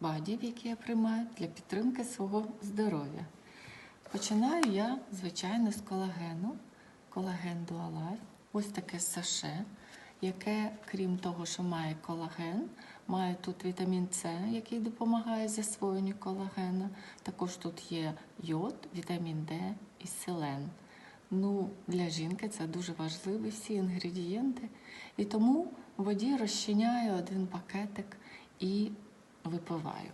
заходів, які я приймаю для підтримки свого здоров'я. Починаю я, звичайно, з колагену. Колаген Дуалайф. Ось таке саше, яке, крім того, що має колаген, має тут вітамін С, який допомагає засвоєнню колагена. Також тут є йод, вітамін Д і селен. Ну, для жінки це дуже важливі всі інгредієнти. І тому в воді розчиняю один пакетик і випиваю.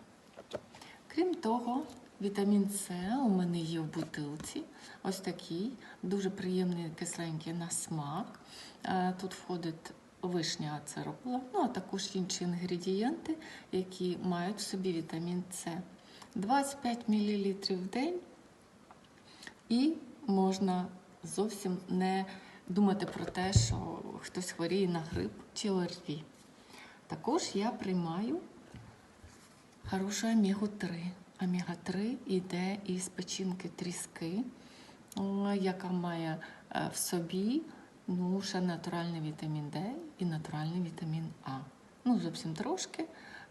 Крім того, вітамін С у мене є в бутилці. Ось такий, дуже приємний кисленький на смак. Е, Тут входить вишня ацерола, ну а також інші інгредієнти, які мають в собі вітамін С. 25 мл в день і можна зовсім не думати про те, що хтось хворіє на грип чи ОРВІ. Також я приймаю хорошу омегу-3. Омега-3 йде із печінки тріски, яка має е, в собі ну, ще натуральний вітамін Д і натуральний вітамін А. Ну, зовсім трошки,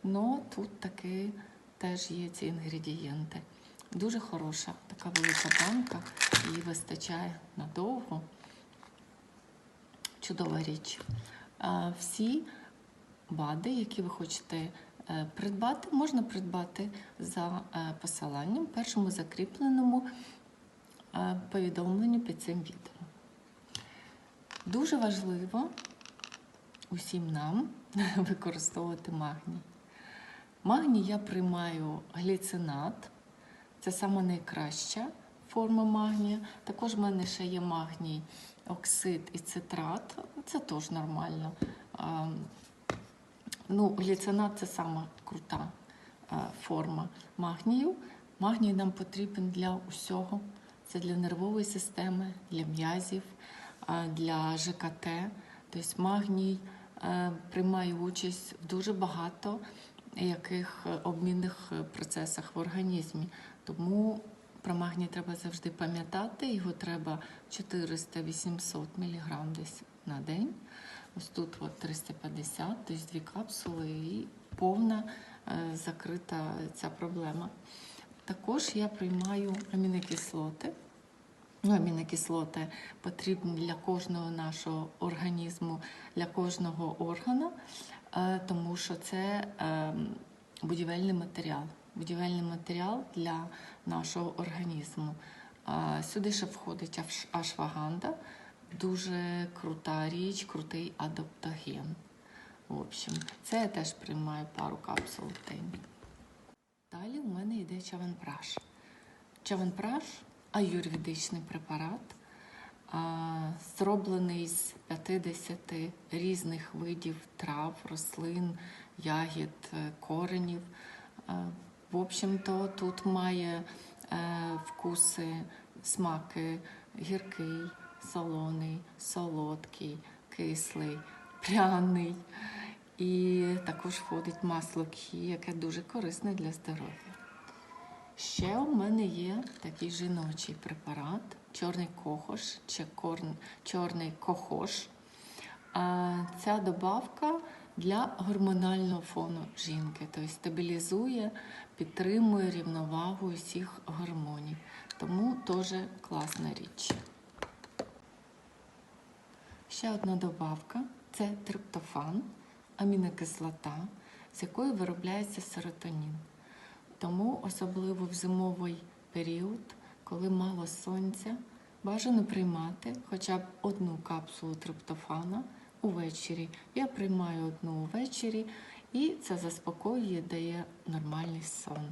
але тут таки теж є ці інгредієнти. Дуже хороша така велика банка, її вистачає надовго. Чудова річ. Всі БАДи, які ви хочете придбати, можна придбати за е, посиланням першому закріпленому е, повідомленню під цим відео. Дуже важливо усім нам використовувати магній. Магній я приймаю гліцинат, це саме найкраща форма магнія. Також в мене ще є магній, оксид і цитрат. Це теж нормально. Ну, гліцинат це сама крута е, форма магнію. Магній нам потрібен для усього. Це для нервової системи, для м'язів, е, для ЖКТ. Тобто магній е, приймає участь в дуже багато яких обмінних процесах в організмі. Тому про магній треба завжди пам'ятати. Його треба 400-800 мг десь на день. Ось тут от 350, тобто дві капсули і повна е, закрита ця проблема. Також я приймаю амінокислоти. Ну, амінокислоти потрібні для кожного нашого організму, для кожного органу, е, тому що це е, будівельний матеріал. Будівельний матеріал для нашого організму. Сюди ще входить аш- ашваганда, дуже крута річ, крутий адаптоген. В общем, це я теж приймаю пару капсул в день. Далі у мене йде чаванпраш. Чаванпраш аюрведичний препарат, зроблений з 50 різних видів трав, рослин, ягід, е, коренів. В общем-то, тут має е, вкуси, смаки гіркий, солоний, солодкий, кислий, пряний. І також входить масло кхі, яке дуже корисне для здоров'я. Ще у мене є такий жіночий препарат чорний кохош чи корн, чорний кохош. А ця добавка для гормонального фону жінки, тобто стабілізує, підтримує рівновагу усіх гормонів. Тому теж класна річ. Ще одна добавка це триптофан, амінокислота, з якої виробляється серотонін. Тому, особливо в зимовий період, коли мало сонця, бажано приймати хоча б одну капсулу триптофана увечері. Я приймаю одну увечері, і це заспокоює, дає нормальний сон.